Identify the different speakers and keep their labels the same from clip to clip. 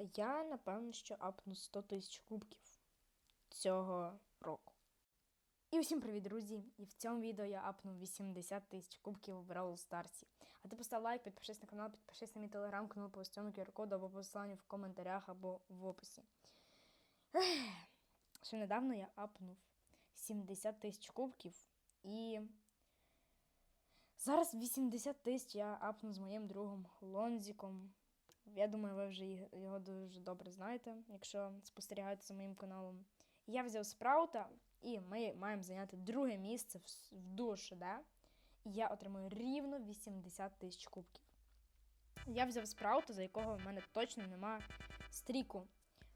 Speaker 1: Я напевно, що апну 100 тисяч кубків цього року. І усім привіт, друзі! І в цьому відео я апнув 80 тисяч кубків в Brawl Старсі. А ти постав лайк, підпишись на канал, підпишись на мій телеграм-канал по цьому QR-коду або посиланню в коментарях або в описі. Ще недавно я апнув 70 тисяч кубків і зараз 80 тисяч я апну з моїм другом Лонзіком. Я думаю, ви вже його дуже добре знаєте, якщо спостерігаєте за моїм каналом. Я взяв спраута, і ми маємо зайняти друге місце в, в дуо ШД. І я отримую рівно 80 тисяч кубків. Я взяв спраута, за якого в мене точно нема стріку.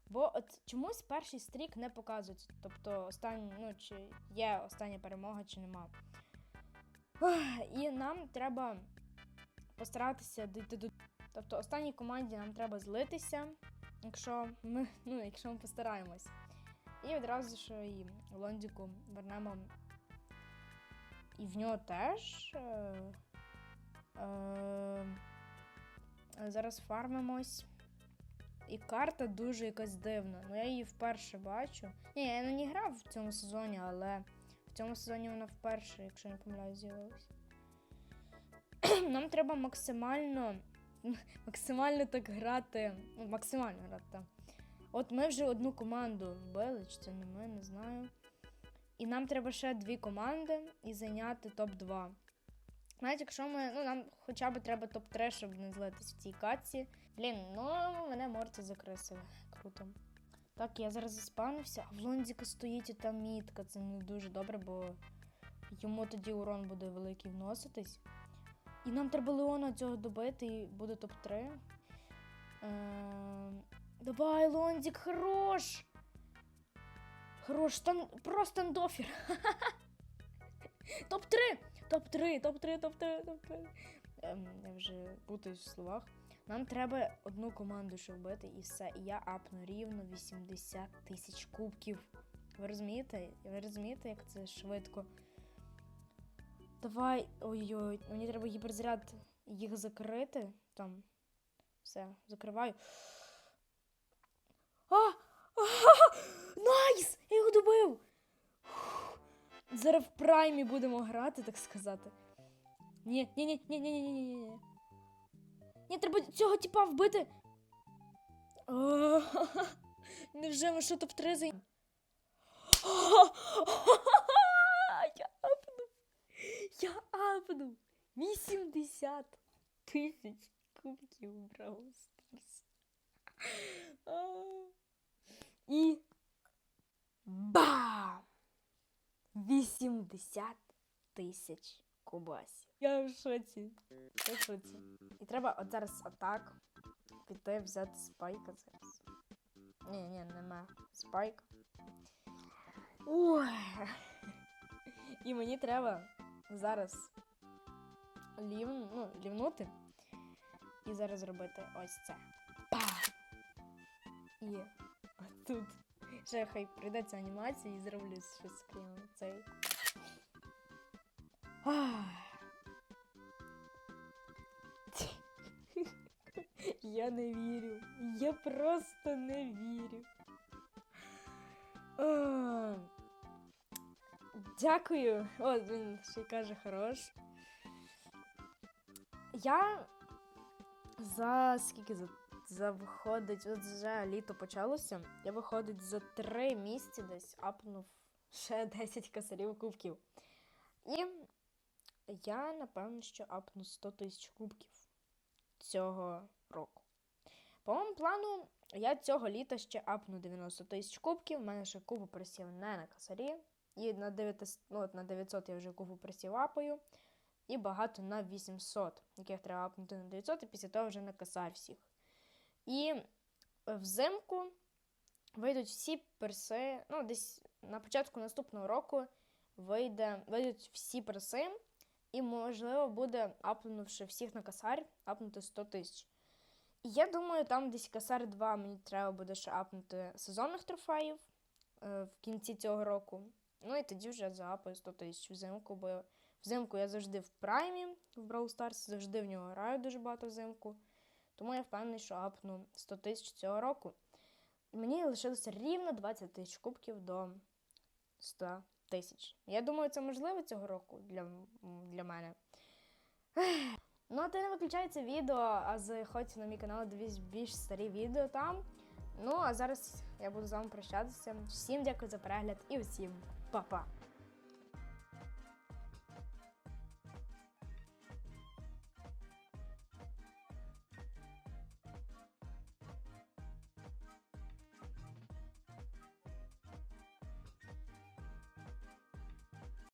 Speaker 1: Бо от чомусь перший стрік не показується. Тобто, останній, ну, чи є остання перемога, чи нема. Ох, І нам треба постаратися дійти до. Тобто, останній команді нам треба злитися, якщо ми, ну, якщо ми постараємось. І одразу ж і Лондіку вернемо. І в нього теж. Е, е, зараз фармимось. І карта дуже якась дивна. Ну я її вперше бачу. Ні, я на ній грав в цьому сезоні, але в цьому сезоні вона вперше, якщо не помиляюсь, з'явилась. Нам треба максимально. Максимально так грати. Ну, максимально грати. От ми вже одну команду вбили, чи це не ми, не знаю. І нам треба ще дві команди і зайняти топ-2. Навіть якщо ми. Ну, нам хоча б треба топ-3, щоб не злитись в цій катці. Блін, ну мене Морті закресив. Круто. Так, я зараз заспавнився, а в Лондіка стоїть і там мітка. Це не дуже добре, бо йому тоді урон буде великий вноситись. І нам треба Леона цього добити, і буде топ-3. Ем, Давай, Лондик, хорош! Хорош, стан... про стандофер. Топ-3! Топ-3, топ-3, топ-3, топ-3. Ем, я вже путаюсь в словах. Нам треба одну команду ще вбити і все. І я апну рівно 80 тисяч кубків. Ви розумієте? Ви розумієте, як це швидко? Давай. Ой-ой, мені треба гіперзаряд їх закрити. Там. Все, закриваю. А! А! Найс! Я його добив! Зараз в праймі будемо грати, так сказати. Ні, ні, ні, ні, ні, ні, ні, ні, ні. Ні, треба цього типа вбити. Невже ми що топ-3 зай... Я. Я апнув. 80 тисяч кубків Brawl Stars. А. І бам! 80 тисяч кубасів. Я в шоці. Я в шоці. І треба от зараз атак піти взяти спайка зараз. Ні, ні, нема спайка. Ой. І мені треба зараз лів, ну, лівнути і зараз зробити ось це. Па! І тут ще хай прийдеться анімація і зроблю щось скрім цей. Я не вірю. Я просто не вірю. Дякую. О, він ще й каже хорош. Я за скільки за, за виходить, от вже літо почалося. Я виходить за три місяці десь апнув ще 10 косарів кубків. І я напевно, що апну 100 тисяч кубків цього року. По моєму плану, я цього літа ще апну 90 тисяч кубків. У мене ще кубу присів не на косарі. І на 900, ну, на 900 я вже кубу присівапаю. І багато на 800, яких треба апнути на 900, і після того вже на косарь всіх. І взимку вийдуть всі перси. Ну, десь на початку наступного року вийде, вийдуть всі перси. І, можливо, буде, апнувши всіх на косарь, апнути 100 тисяч. І я думаю, там десь косарь 2 мені треба буде ще апнути сезонних трофеїв е, в кінці цього року. Ну і тоді вже 100 тисяч взимку, бо взимку я завжди в праймі в Brawl Stars, завжди в нього граю дуже багато взимку. Тому я впевнений, що апну 100 тисяч цього року. Мені лишилося рівно 20 тисяч кубків до 100 тисяч. Я думаю, це можливо цього року для, для мене. Ну, а ти не виключай це відео, а заходь на мій канал, дивись більш старі відео там. Ну, а зараз я буду з вами прощатися. Всім дякую за перегляд і всім papá.